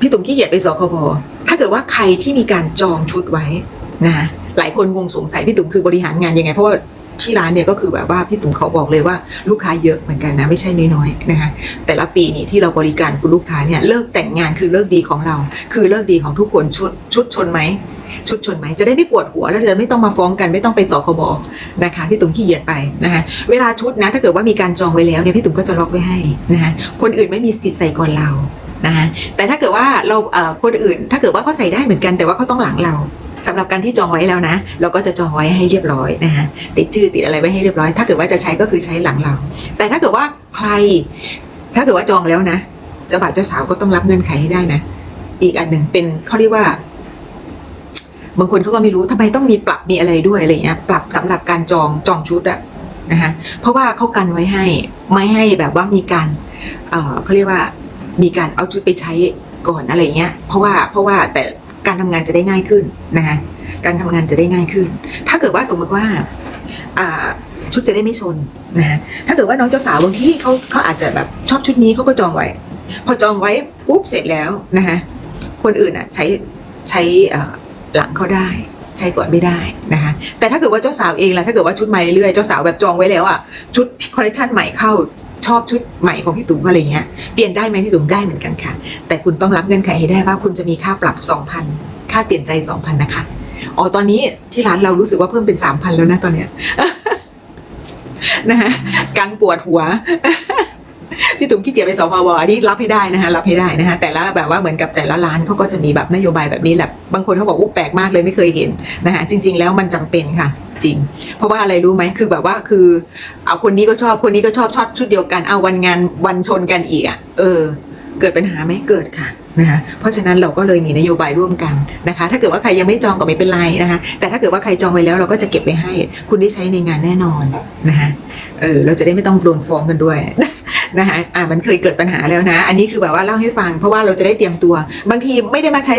พี่ตุ๋มขี้เกียจไปสคบถ้าเกิดว่าใครที่มีการจองชุดไว้นะหลายคนงงสงสัยพี่ตุ๋มคือบริหารงานยังไง เพราะว่าที่ร้านเนี่ยก็คือแบบว่าพี่ตุ๋มเขาบอกเลยว่าลูกค้าเยอะเหมือนกันนะไม่ใช่น้อยๆนะคะแต่ละปีนี่ที่เราบริการคุณลูกค้าเนี่ยเลิกแต่งงานคือเลิกดีของเรา คือเลิกดีของทุกคนชุดชุดชนไหมชุดชนไหมจะได้ไม่ปวดหัวแล้วจะไม่ต้องมาฟ้องกันไม่ต้องไปสคบนะคะพี่ตุ๋มขี้เกียจไปนะคะเวลาชุดนะถ้าเกิดว่ามีการจองไว้แล้วเนี่ยพี่ตุ๋มก็จะล็อกไว้ให้นะคะคนอื่นไม่มีสิทธิ์ใส่ก่อนเรา นะคะแต่ถ้าเกิดว่าเราเคนอื่น ถ้าเกิดว่าเขาใส่ได้เหมือนกันแต่ว่าเขาต้องหลังเราสำหรับการที่จองไว้แล้วนะ เราก็จะจองไว้ให้เรียบร้อยนะคะติดชื่อติดอะไรไว้ให้เรียบร้อย ถ้าเกิดว่าจะใช้ก็คือใช้หลังเรา แต่ถ้าเกิดว่าใคร ถ้าเกิดว่าจองแล้วนะเจ้าบ่าวเจ้าสาวก็ต้องรับเงื่อนไขให้ได้นะ อีกอันหนึ่งเป็นเขาเรียกว่าบางคนเขาก็ไม่รู้ทำไมต้องมีปรับมีอะไรด้วยอะไรเงี้ยปรับสำหรับการจองจองชุดอะนะคะเพราะว่าเขากันไว้ให้ไม่ให้แบบว่ามีการเอ่อเขาเรียกว่า มีการเอาชุดไปใช้ก่อนอะไรเงี้ย เพราะว่าเพราะว่าแต่การทำงานจะได้ง่ายขึ้นนะคะการทำงานจะได้ง่ายขึ้น ถ้าเกิดว่าสมมติว่าอ่าชุดจะได้ไม่ชนนะถ้าเกิดว่าน้องเจ้าสาวบางที่เขาเขาอาจจะแบบชอบชุดนี้เขาก็จองไว้ พอจองไว้ปุ๊บเสร็จแล้วนะคะคนอื่นอะใช้ใช้อ่อหลังเขาได้ใช้ก่อนไม่ได้นะคะแต่ถ้าเกิดว่าเจ้าสาวเองล่ะถ้าเกิดว่าชุดใหม่เรื่อยเจ้าสาวแบบจองไว้แล้วอะชุดคอลเลคชันใหม่เข้า ชอบชุดใหม่ของพี่ตุ๋มอะไรเงี้ยเปลี่ยนได้ไหมพี่ตุ๋มได้เหมือนกันค่ะ แต่คุณต้องรับเงื่อนไขให้ได้ว่าคุณจะมีค่าปรับ 2,000 ค่าเปลี่ยนใจ 2,000 นะคะอ๋อตอนนี้ที่ร้านเรารู้สึกว่าเพิ่มเป็น 3,000 แล้วนะตอนเนี้ยนะคะกันปวดหัวพี่ตุ๋มขี้เกียจไปสพวอันนี้รับให้ได้นะคะรับให้ได้นะคะแต่ละแบบว่าเหมือนกับแต่ละร้านเขาก็จะมีแบบนโยบายแบบนี้แหละบางคนเขาบอกว่าแปลกมากเลยไม่เคยเห็นนะคะจริง ๆ แล้วมันจำเป็นค่ะ จริง เพราะว่าอะไรรู้ไหมคือแบบว่าคือ เอาคนนี้ก็ชอบคนนี้ก็ชอบชอบชุดเดียวกันเอาวันงานวันชนกันอีกอะเออ เกิดปัญหาไหมเกิดค่ะนะคะเพราะฉะนั้นเราก็เลยมีนโยบายร่วมกันนะคะ ถ้าเกิดว่าใครยังไม่จองก็ไม่เป็นไรนะคะ แต่ถ้าเกิดว่าใครจองไว้แล้วเราก็จะเก็บไว้ให้ คุณได้ใช้ในงานแน่นอนนะคะเออเราจะได้ไม่ต้องโดนฟ้องกันด้วยนะคะอ่ามันเคยเกิดปัญหาแล้วนะ อันนี้คือแบบว่าเล่าให้ฟัง เพราะว่าเราจะได้เตรียมตัว บางทีไม่ได้มาใช้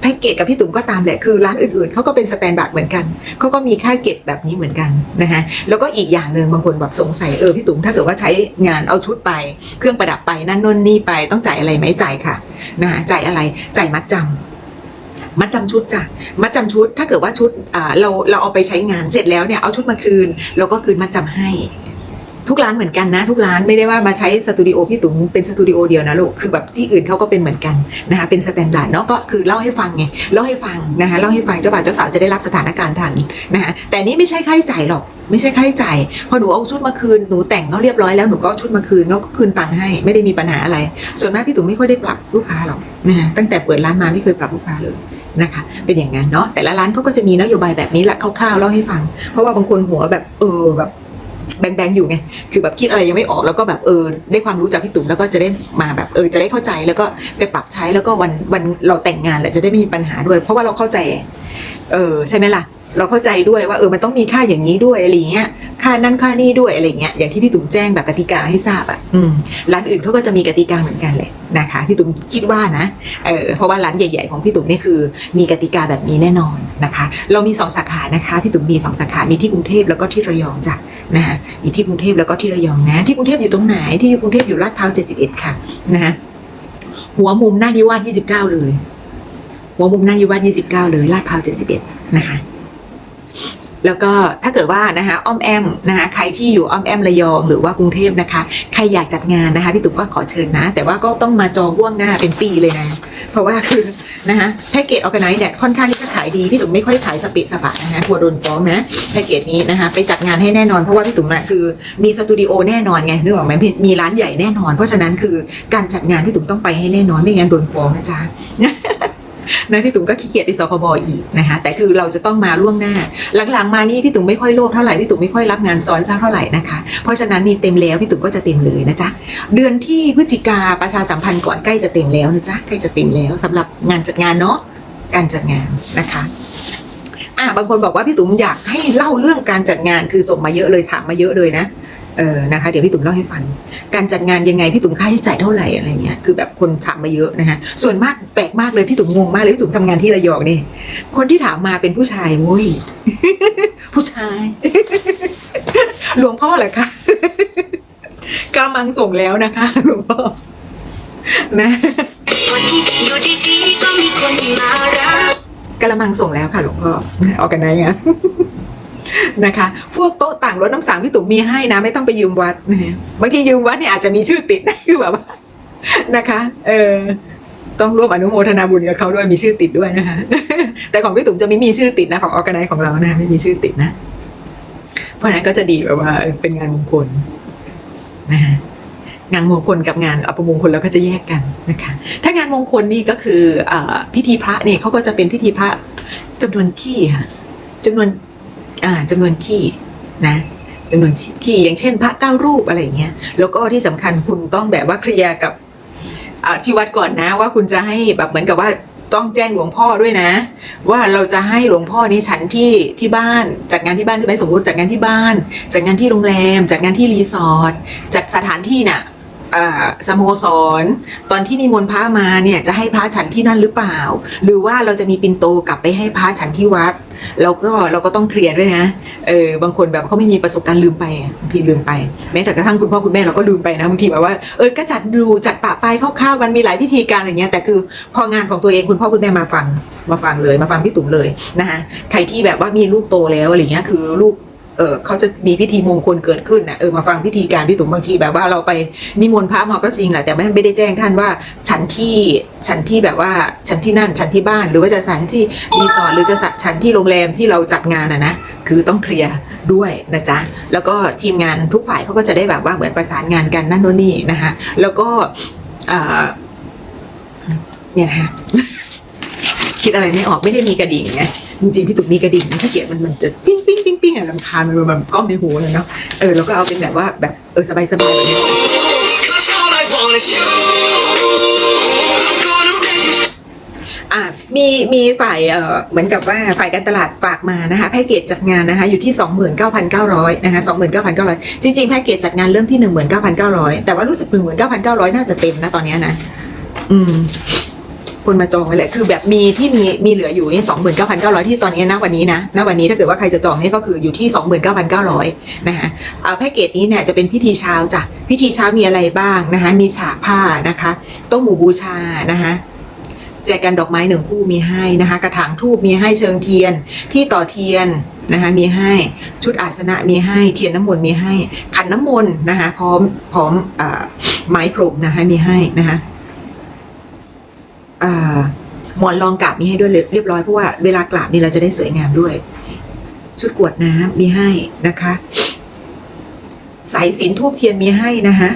แพ็กเกจกับพี่ตุ๋มก็ตามแหละคือร้านอื่นๆเขาก็เป็นสแตนดาร์ดเหมือนกันเขาก็มีค่าเก็บแบบนี้เหมือนกันนะคะแล้วก็อีกอย่างหนึ่งบางคนแบบสงสัยเออพี่ตุ๋มถ้าเกิดว่าใช้งานเอาชุดไป เครื่องประดับไปนั่นนู่นนี่ไปต้องจ่ายอะไรไหมจ่ายค่ะนะคะจ่ายอะไรจ่ายมัดจำมัดจำชุดจ้ะมัดจำชุดถ้าเกิดว่าชุดอ่าเราเราเอาไปใช้งานเสร็จแล้วเนี่ยเอาชุดมาคืน เราก็คืนมัดจำให้ ทุกร้านเหมือนกันนะ ทุกร้านไม่ได้ว่ามาใช้สตูดิโอพี่ตุ๋มเป็นสตูดิโอเดียวนะลูกคือแบบที่อื่นเขาก็เป็นเหมือนกันนะคะเป็นสแตนดาร์ดเนาะก็คือเล่าให้ฟังไงเล่าให้ฟังนะคะเล่าให้ฟังเจ้าบ่าวเจ้าสาวจะได้รับสถานการณ์ทันนะคะแต่นี่ไม่ใช่ค่าใช้จ่ายหรอกไม่ใช่ค่าใช้จ่ายพอหนูเอาชุดมาคืนหนูแต่งเขาเรียบร้อยแล้วหนูก็เอาชุดมาคืนแล้วก็คืนตังค์ให้ไม่ได้มีปัญหาอะไร ส่วนมากพี่ตุ๋มไม่ค่อยได้ปรับลูกค้าหรอกนะคะตั้งแต่เปิดร้านมาไม่เคยปรับลูกค้าเลยนะคะเป็นอย่างนั้นเนาะแต่ละร้านเขาก็จะมีนโยบายแบบนี้แหละคร่าวๆเล่าให้ฟัง เพราะว่าบางคนหัวแบบเออแบบ แบงๆอยู่ไงคือแบบคิดอะไรยังไม่ออกแล้วก็แบบเออได้ความรู้จากพี่ตุ๋มแล้วก็จะได้มาแบบเออจะได้เข้าใจแล้วก็ไปปรับใช้แล้วก็วันวันเราแต่งงานแหละจะได้ไม่มีปัญหาด้วย เพราะว่าเราเข้าใจ เออใช่ไหมล่ะเราเข้าใจด้วยว่าเออมันต้องมีค่าอย่างนี้ด้วยอะไรเงี้ย ค่านั่นค่านี่ด้วยอะไรเงี้ยอย่างที่พี่ตุ๋มแจ้งแบบกติกาให้ทราบอะอืมร้านอื่นเขาก็จะมีกติกาเหมือนกันแหละนะคะพี่ตุ๋มคิดว่านะเออเพราะว่าร้านใหญ่ ๆ ของพี่ตุ๋มนี่คือ มีกติกาแบบนี้แน่นอนนะคะ เรามีสองสาขานะคะพี่ตุ๋มมีสองสาขามีที่กรุงเทพแล้วก็ที่ระยองจ้ะนะคะอยู่ที่กรุงเทพแล้วก็ที่ระยองนะ ที่กรุงเทพอยู่ตรงไหนที่กรุงเทพอยู่ลาดพร้าว71 ค่ะนะคะหัวมุมหน้านิวาส29 เลย หัวมุมหน้านิวาส29 เลยลาดพร้าว71 นะคะ แล้วก็ถ้าเกิดว่านะคะอ้อมแอมนะคะใครที่อยู่อ้อมแอมระยองหรือว่ากรุงเทพนะคะ ใครอยากจัดงานนะคะพี่ตุ๊กก็ขอเชิญนะ แต่ว่าก็ต้องมาจองล่วงหน้าเป็นปีเลยนะ เพราะว่าคือนะคะแพ็กเกจออแกไนซ์เนี่ยค่อนข้างที่จะขายดีพี่ตุ๋มไม่ค่อยขายสเปะสปะนะคะกลัวโดนฟ้องนะแพ็กเกจนี้นะคะไปจัดงานให้แน่นอนเพราะว่าพี่ตุ๋มน่ะคือมีสตูดิโอแน่นอนไงนึกออกไหมมีร้านใหญ่แน่นอน เพราะฉะนั้นคือการจัดงานพี่ตุ๋มต้องไปให้แน่นอนไม่งั้นโดนฟ้องนะจ๊ะ นะพี่ตุ๋มก็ขี้เกียจไปสคบอีกนะคะแต่คือเราจะต้องมาล่วงหน้า หลังๆมานี่พี่ตุ๋มไม่ค่อยโลภเท่าไหร่พี่ตุ๋มไม่ค่อยรับงานซ้อนซะเท่าไหร่นะคะ เพราะฉะนั้นนี่เต็มแล้วพี่ตุ๋มก็จะเต็มเลยนะจ๊ะเดือนที่พฤศจิกาประชาสัมพันธ์ก่อนใกล้จะเต็มแล้วนะจ๊ะใกล้จะเต็มแล้วสำหรับงานจัดงานเนาะการจัดงานนะคะอะบางคนบอกว่าพี่ตุ๋มอยากให้เล่าเรื่องการจัดงานคือส่งมาเยอะเลยถามมาเยอะเลยนะ เออนะคะเดี๋ยวพี่ตุ๋มเล่าให้ฟัง การจัดงานยังไงพี่ตุ๋มค่าใช้จ่ายเท่าไหร่อะไรเงี้ยคือแบบคนถามมาเยอะนะคะส่วนมากแปลกมากเลยพี่ตุ๋มงงมากเลยพี่ตุ๋มทำงานที่ระยองนี่ คนที่ถามมาเป็นผู้ชายโว้ยผู้ชายหลวงพ่อเหรอคะกำลังส่งแล้วนะคะหลวงพ่อนะอยู่ดีๆก็มีคนมารักกระมังส่งแล้วค่ะหลวงพ่อออกกันไหนไง นะคะ พวกโต๊ะต่างรถน้ำสังพี่ตุ๋มมีให้นะ ไม่ต้องไปยืมวัดนะฮะบางทียืมวัดเนี่ยอาจจะมีชื่อติดคือแบบว่านะคะ เออต้องร่วมอนุโมทนาบุญกับเขาด้วยมีชื่อติดด้วยนะคะ แต่ของพี่ตุ๋มจะไม่มีชื่อติดนะของออกกันไนของเรานะไม่มีชื่อติดนะ เพราะนั้นก็จะดีแบบว่าเป็นงานมงคลนะฮะงานมงคลกับงานอัปมงคลแล้วก็จะแยกกันนะคะ ถ้างานมงคลนี่ก็คือออพิธีพระนี่เขาก็จะเป็นพิธีพระจำนวนขี้ค่ะจำนวน อ่าจำนวนขี้นะจำนวนขี้อย่างเช่น พระเก้ารูปอะไรเงี้ยแล้วก็ที่สำคัญคุณต้องแบบว่าเคลียร์กับที่วัดก่อนนะว่าคุณจะให้แบบเหมือนกับว่าต้องแจ้งหลวงพ่อด้วยนะ ว่าเราจะให้หลวงพ่อนี้ฉันที่ที่บ้านจัดงานที่บ้านใช่ไหมสมมติจัดงานที่บ้านจัดงานที่โรงแรมจัดงานที่รีสอร์ทจัดสถานที่น่ะอ่า สโมสร ตอนที่นิมนต์พระมาเนี่ยจะให้พระฉันที่นั่นหรือเปล่า หรือว่าเราจะมีปินโตกลับไปให้พระฉันที่วัด เราก็เราก็ต้องเคลียร์ด้วยนะเออบางคนแบบเขาไม่มีประสบการณ์ลืมไปบางทีลืมไปแม้แต่กระทั่งคุณพ่อคุณแม่เราก็ลืมไปนะบางทีแบบว่าเออก็จัดดูจัดปะไปคร่าวๆมันมีหลายพิธีการอะไรเงี้ยแต่คือพองานของตัวเองคุณพ่อคุณแม่มาฟังมาฟังเลยมาฟังพี่ตุ๋มเลยนะคะใครที่แบบว่ามีลูกโตแล้วอะไรเงี้ยคือลูก เออเขาจะมีพิธีมงคลเกิดขึ้นนะเออมาฟังพิธีการพี่ตุ๋มบางทีแบบว่าเราไปนิมนต์พระมาก็จริงแหละแต่ไม่ได้แจ้งท่านว่าฉันที่ฉันที่แบบว่าฉันที่นั่นฉันที่บ้าน หรือว่าจะฉันที่รีสอร์ทหรือจะฉันที่โรงแรมที่เราจัดงานอะนะคือต้องเคลียร์ด้วยนะจ๊ะ แล้วก็ทีมงานทุกฝ่ายเขาก็จะได้แบบว่าเหมือนประสานงานกันนั่นโน่นนี่นะคะแล้วก็เนี่ยนะคะคิดอะไรไม่ออกไม่ได้มีกระดิ่งไง จริงๆพี่ตุ๊กมีกระดิ่งถ้าเกียดมันมันจะปิ้งปิ้งปิ้งปิ้งอะลำคาญมันแบบกล้องในหูเลยเนาะเออแล้วก็เอาเป็นแบบว่าแบบเออสบายสบายแบบนี้อะมีมีฝ่ายเอ่อเหมือนกับว่าฝ่ายการตลาดฝากมานะคะแพ็กเกจจัดงานนะคะอยู่ที่ 29,900นะคะ29,900 จริงๆแพ็กเกจจัดงานเริ่มที่ 19,900 แต่ว่ารู้สึก 19,900 น่าจะเต็มนะตอนนี้นะ อืม คนมาจองไว้เลยคือแบบมีที่มีมีเหลืออยู่นี่สองหมื่นเก้าพันเก้าร้อยที่ตอนนี้นะวันนี้นะณวันนี้ถ้าเกิดว่าใครจะจองนี่ก็คืออยู่ที่สองหมื่นเก้าพันเก้าร้อยนะคะเอาแพ็กเกจนี้เนี่ยจะเป็นพิธีเช้าจ้ะพิธีเช้ามีอะไรบ้างนะคะมีฉากผ้านะคะโต๊ะหมู่บูชานะคะแจกันดอกไม้หนึ่งคู่มีให้นะคะ กระถางทูบมีให้เชิงเทียนที่ต่อเทียนนะคะมีให้ชุดอาสนะมีให้เทียนน้ำมนต์มีให้ ขันน้ำมนต์นะคะพร้อมพร้อมอ่อไม้พรมนะคะมีให้นะคะ หมอนรองกราบมีให้ด้วยเรียบร้อยเพราะว่าเวลากราบนี่เราจะได้สวยงามด้วย ชุดกวดน้ำมีให้นะคะสายสินทูบเทียนมีให้นะคะ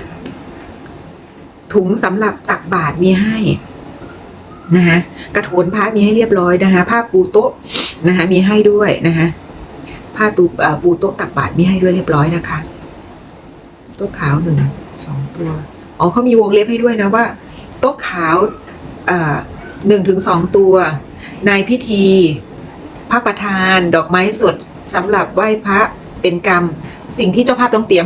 ถุงสำหรับตักบาตรมีให้นะคะกระโถนผ้ามีให้เรียบร้อยนะคะผ้าปูโต๊ะนะคะมีให้ด้วยนะคะผ้าตูปูโต๊ะตักบาตรมีให้ด้วยเรียบร้อยนะคะโต๊ะขาวหนึ่งสองตัวอ๋อเขามีวงเล็บให้ด้วยนะว่า โต๊ะขาว หนึ่งถึงสองตัว ในพิธี พระประธานดอกไม้สดสำหรับไหว้พระเป็นกรรม สิ่งที่เจ้าภาพต้องเตรียม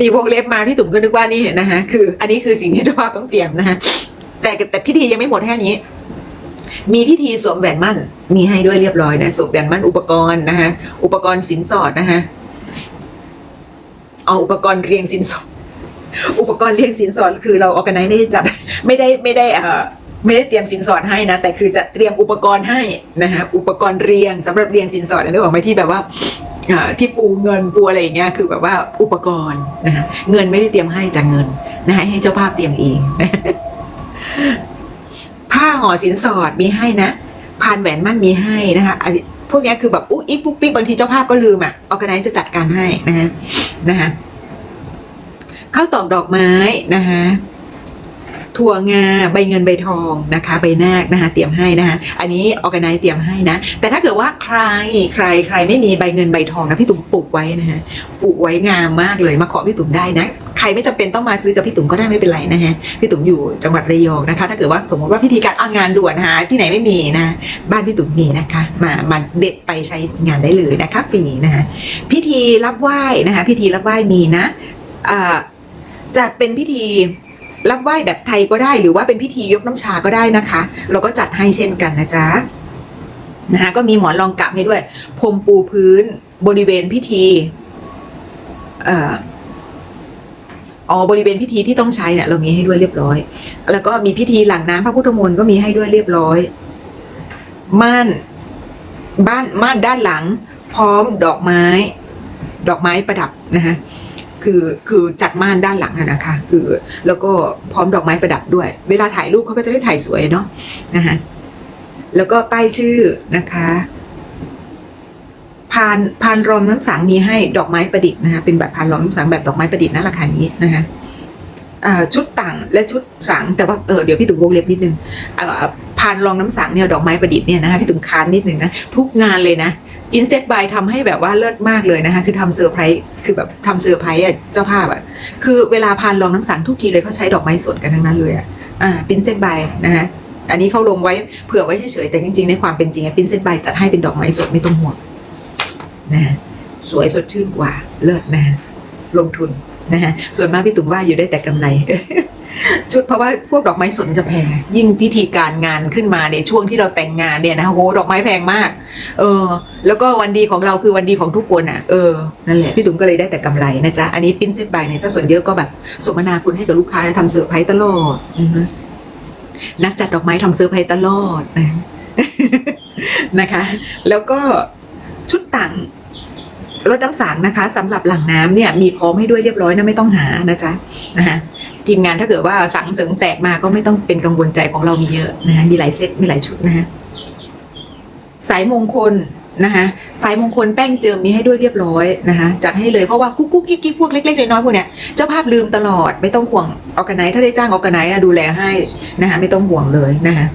มีวงเล็บมาพี่ตุ๋มก็นึกว่านี่เห็นะคะคือ อันนี้คือสิ่งที่เจ้าภาพต้องเตรียมนะคะแต่แต่พิธียังไม่หมดแค่นี้ มีพิธีสวมแหวนมั่น มีให้ด้วยเรียบร้อยนะสวมแหวนมั่นอุปกรณ์นะคะอุปกรณ์สินสอดนะคะเอาอุปกรณ์เรียงสินสอด อุปกรณ์เรียงสินสอดคือเราออกกันไนไม่ได้จัดไม่ได้ไม่ได้เอ่อไม่ได้เตรียมสินสอดให้นะ แต่คือจะเตรียมอุปกรณ์ให้นะฮะอุปกรณ์เรียงสำหรับเรียงสินสอดนนี้ออกไหมที่แบบว่าที่ปูเงินปูอะไรอย่างเงี้ยคือแบบว่าอุปกรณ์นะฮะเงินไม่ได้เตรียมให้จากเงินนะฮะให้เจ้าภาพเตรียมเองผ้าห่อสินสอดมีให้นะพานแหวนมั่นมีให้นะคะพวกเนี้ยคือแบบอุ๊ยอีปุ๊กปิ๊กบางทีเจ้าภาพก็ลืมอะออกกันไนจะจัดการให้นะฮะนะฮะ ข้าวตอกดอกไม้นะคะถั่วงาใบเงินใบทองนะคะ ใบนาคนะคะ เตรียมให้นะคะ อันนี้ออแกไนเตรียมให้นะ แต่ถ้าเกิดว่าใครใครใครไม่มีใบเงินใบทองนะพี่ตุ๋มปลูกไว้นะฮะปลูกไว้งามมากเลยมาขอพี่ตุ๋มได้นะ ใครไม่จำเป็นต้องมาซื้อกับพี่ตุ๋มก็ได้ไม่เป็นไรนะฮะพี่ตุ๋มอยู่จังหวัดระยองนะคะ ถ้าเกิดว่าสมมติว่าพิธีการเอางานด่วนหาที่ไหนไม่มีนะ บ้านพี่ตุ๋มมีนะคะ มามาเด็ดไปใช้งานได้เลยนะคะฟรีนะคะพิธีรับไหว้นะคะ พิธีรับไหว้มีนะอ่า จะเป็นพิธีรับไหว้แบบไทยก็ได้ หรือว่าเป็นพิธียกน้ำชาก็ได้นะคะ เราก็จัดให้เช่นกันนะจ๊ะนะคะก็มีหมอนรองกลับให้ด้วยพรมปูพื้นบริเวณพิธีเอ่ออ๋อบริเวณพิธีที่ต้องใช้เนี่ยเรามีให้ด้วยเรียบร้อย แล้วก็มีพิธีหลังน้ำพระพุทธมนต์ก็มีให้ด้วยเรียบร้อย ม่านบ้านม่านด้านหลัง พร้อมดอกไม้ ดอกไม้ประดับนะคะ คือคือจัดม่านด้านหลังนะคะ คือแล้วก็พร้อมดอกไม้ประดับด้วย เวลาถ่ายรูปเขาก็จะได้ถ่ายสวยเนาะนะคะแล้วก็ป้ายชื่อนะคะพานพานรองน้ำสังมีให้ดอกไม้ประดิษฐ์นะคะเป็นแบบพานรองน้ำสังแบบดอกไม้ประดิษฐ์นะราคานี้นะคะชุดต่างและชุดสังแต่ว่าเออเดี๋ยวพี่ตุ๋มวงเล็บนิดนึงพานรองน้ำสังเนี่ยดอกไม้ประดิษฐ์เนี่ยนะคะพี่ตุ๋มค้านนิดนึงนะทุกงานเลยนะ อินเซตบายทำให้แบบว่าเลิศมากเลยนะคะ คือทำเซอร์ไพรส์คือแบบทำเซอร์ไพรส์อะเจ้าภาพอะคือเวลาพานรองน้ำสังทุกทีเลยเขาใช้ดอกไม้สดกันทั้งนั้นเลยอะอ่าปินเซตบายนะคะอันนี้เขาลงไว้เผื่อไว้เฉยๆแต่จริงๆ ในความเป็นจริงปินเซตบายจัดให้เป็นดอกไม้สดไม่ต้องห่วงนะฮะสวยสดชื่นกว่าเลิศนะฮะลงทุนนะฮะส่วนมากพี่ตุ๋มว่าอยู่ได้แต่กำไร ชุดเพราะว่าพวกดอกไม้สดมันจะแพง ยิ่งพิธีการงานขึ้นมาในช่วงที่เราแต่งงานเนี่ยนะโหดอกไม้แพงมาก เออ แล้วก็วันดีของเราคือวันดีของทุกคนอะ เออ นั่นแหละ พี่ตุ๋มก็เลยได้แต่กำไรนะจ๊ะ อันนี้ปิ้นเซตบายเนี่ยส่วนเยอะก็แบบสมนาคุณให้กับลูกค้าและทำเซอร์ไพรส์ตลอดนักจัดดอกไม้ทำเซอร์ไพรส์ตลอดนะนะคะ แล้วก็ชุดต่างรถน้ำสังนะคะสำหรับหลังน้ำเนี่ย มีพร้อมให้ด้วยเรียบร้อยนะไม่ต้องหานะจ๊ะนะคะ ทีมงานถ้าเกิดว่าสั่งเสริงแตกมาก็ไม่ต้องเป็นกังวลใจของเรามีเยอะนะคะมีหลายเซตมีหลายชุดนะคะสายมงคลนะคะสายมงคลแป้งเจิมมีให้ด้วยเรียบร้อยนะคะจัดให้เลยเพราะว่ากุ๊กกุ๊กกิ๊กกิ๊กพวกเล็กๆน้อยๆพวกเนี้ยเจ้าภาพลืมตลอดไม่ต้องห่วงออกกันไหนถ้าได้จ้างออกกันไหนดูแลให้นะคะไม่ต้องห่วงเลยนะคะ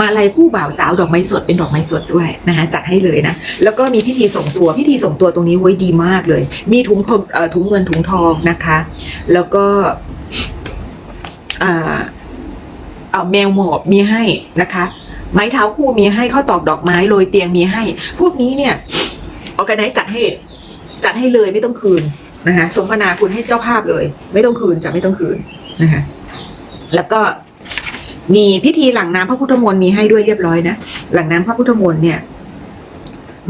มาลัยคู่บ่าวสาวดอกไม้สดเป็นดอกไม้สดด้วยนะคะจัดให้เลยนะแล้วก็มีพิธีส่งตัวพิธีส่งตัวตรงนี้ไว้ยดีมากเลย มีถุงพมเอ่อถุงเงินถุงทองนะคะ แล้วก็ แมวหมอบมีให้นะคะ ไม้เท้าคู่มีให้ข้าวตอกดอกไม้โรยเตียงมีให้ พวกนี้เนี่ยออกกันไหนจัดให้จัดให้เลยไม่ต้องคืนนะคะสมนาคุณให้เจ้าภาพเลย ไม่ต้องคืนจะไม่ต้องคืนนะคะแล้วก็มีพิธีหลังน้ำพระพุทธมนต์มีให้ด้วยเรียบร้อยนะหลังน้ำพระพุทธมนต์เนี่ย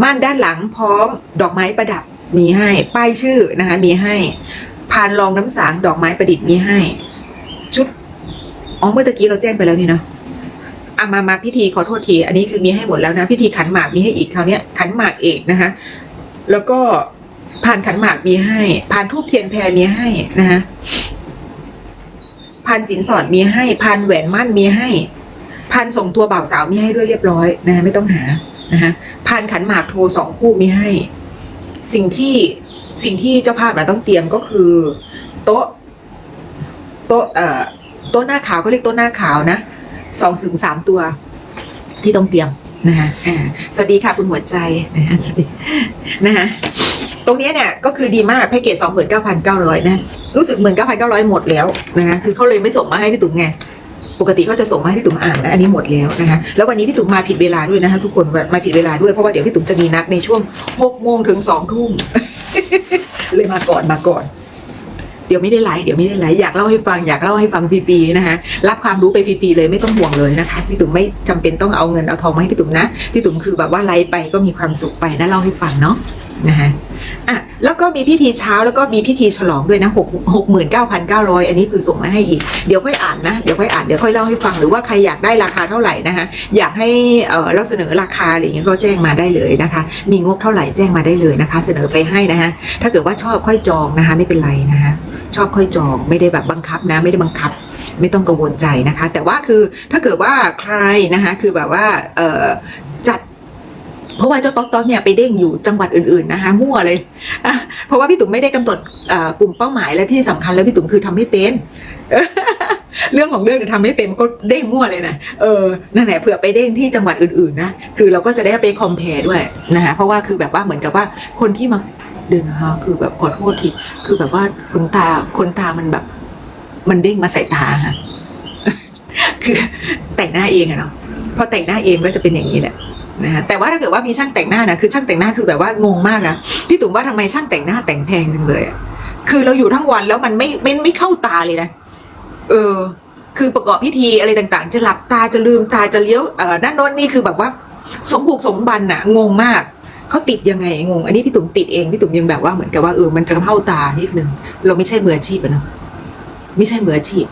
ม่านด้านหลังพร้อมดอกไม้ประดับมีให้ ป้ายชื่อนะคะมีให้พานรองน้ำสางดอกไม้ประดิษฐ์มีให้ อ๋อเมื่อตะกี้เราแจ้งไปแล้วนี่เนาะอะมามาพิธีขอโทษที อันนี้คือมีให้หมดแล้วนะ พิธีขันหมากมีให้อีกคราวนี้ขันหมากเอกนะคะ แล้วก็พานขันหมากมีให้พานทูบเทียนแพรมีให้นะคะพันสินสอดมีให้พันแหวนมั่นมีให้พันส่งตัวบ่าวสาวมีให้ด้วยเรียบร้อยนะไม่ต้องหานะฮะพันขันหมากโทรสองคู่มีให้ สิ่งที่สิ่งที่เจ้าภาพนะต้องเตรียมก็คือ โต๊ะ โต๊ะเอ่อ โต๊ะหน้าขาวเขาเรียกโต๊ะหน้าขาวนะสองถึงสามตัว ที่ต้องเตรียมนะฮะอ่าสวัสดีค่ะคุณหัวใจนะฮะสวัสดีนะฮะตรงเนี้ยเนี่ยก็คือดีมากแพ็กเกจสองหมื่นเก้าพันเก้าร้อยนะรู้สึกหมื่นเก้าพันเก้าร้อยหมดแล้วนะคะคือเขาเลยไม่ส่งมาให้พี่ตุ๋มไงปกติเขาจะส่งมาให้พี่ตุ๋มอ่านนะอันนี้หมดแล้วนะคะแล้ววันนี้พี่ตุ๋มมาผิดเวลาด้วยนะคะทุกคนมาผิดเวลาด้วยเพราะว่าเดี๋ยวพี่ตุ๋มจะมีนัดในช่วงหกโมงถึงสองทุ่มเลยมาก่อนมาก่อน เดี๋ยวไม่ได้ไลฟ์เดี๋ยวไม่ได้ไลฟ์อยากเล่าให้ฟังอยากเล่าให้ฟังฟรีๆนะคะรับความรู้ไปฟรีๆเลยไม่ต้องห่วงเลยนะคะพี่ตุ๋มไม่จำเป็นต้องเอาเงินเอาทองมาให้พี่ตุ๋มนะพี่ตุ๋มคือแบบว่าไลฟ์ไปก็มีความสุขไปนะเล่าให้ฟังเนาะนะคะอะแล้วก็มีพิธีเช้าแล้วก็มีพิธีฉลองด้วยนะหกหกหมื่นเก้าพันเก้าร้อยอันนี้คือส่งมาให้อีก เดี๋ยวค่อยอ่านนะเดี๋ยวค่อยอ่านเดี๋ยวค่อยเล่าให้ฟังหรือว่าใครอยากได้ราคาเท่าไหร่นะคะอยากให้เออเราเสนอราคาอะไรอย่างเงี้ยก็แจ้งมาได้เลยนะคะ มีงบเท่าไหร่แจ้งมาได้เลยนะคะ เสนอไปให้นะคะถ้าเกิดว่าชอบค่อยจองนะคะไม่เป็นไรนะคะ ชอบค่อยจองไม่ได้แบบบังคับนะ ไม่ได้บังคับ ไม่ต้องกังวลใจนะคะ แต่ว่าคือถ้าเกิดว่าใครนะคะคือแบบว่าเออจัดเพราะว่าเจ้าต๊อกต๊อกเนี่ยไปเด้งอยู่จังหวัดอื่นๆนะคะมั่วเลย เพราะว่าพี่ตุ๋มไม่ได้กำหนดกลุ่มเป้าหมายและที่สำคัญแล้วพี่ตุ๋มคือทำไม่เป็น เรื่องของเรื่องเนี่ยทำไม่เป็นก็เด้งมั่วเลยนะเออนั่นแหละเผื่อไปเด้งที่จังหวัดอื่นๆนะคือเราก็จะได้ไปคอมเพลด้วยนะคะเพราะว่าคือแบบว่าเหมือนกับว่าคนที่มา เดินนะคะคือแบบขอโทษทีคือแบบว่าคนตาคนตามันแบบ มันเด้งมาใส่ตาค่ะคือแต่งหน้าเองอะเนาะพอแต่งหน้าเองก็จะเป็นอย่างนี้แหละนะฮะแต่ว่าถ้าเกิดว่ามีช่างแต่งหน้านะคือช่างแต่งหน้าคือแบบว่างงมากนะพี่ตุ๋มว่าทำไมช่างแต่งหน้าแต่งแพงจังเลยอะคือเราอยู่ทั้งวันแล้วมันไม่ไม่ไม่เข้าตาเลยนะเออ คือประกอบพิธีอะไรต่างๆ จะหลับตาจะลืมตาจะเลี้ยวเอ่อนั่นโน้นนี่คือแบบว่า สมบุกสมบันอะงงมาก เขาติดยังไงงงอันนี้พี่ตุ๋มติดเองพี่ตุ๋มยังแบบว่าเหมือนกับว่าเออมันจะเข้าตานิดนึงเราไม่ใช่มืออาชีพนะไม่ใช่มืออาชีพ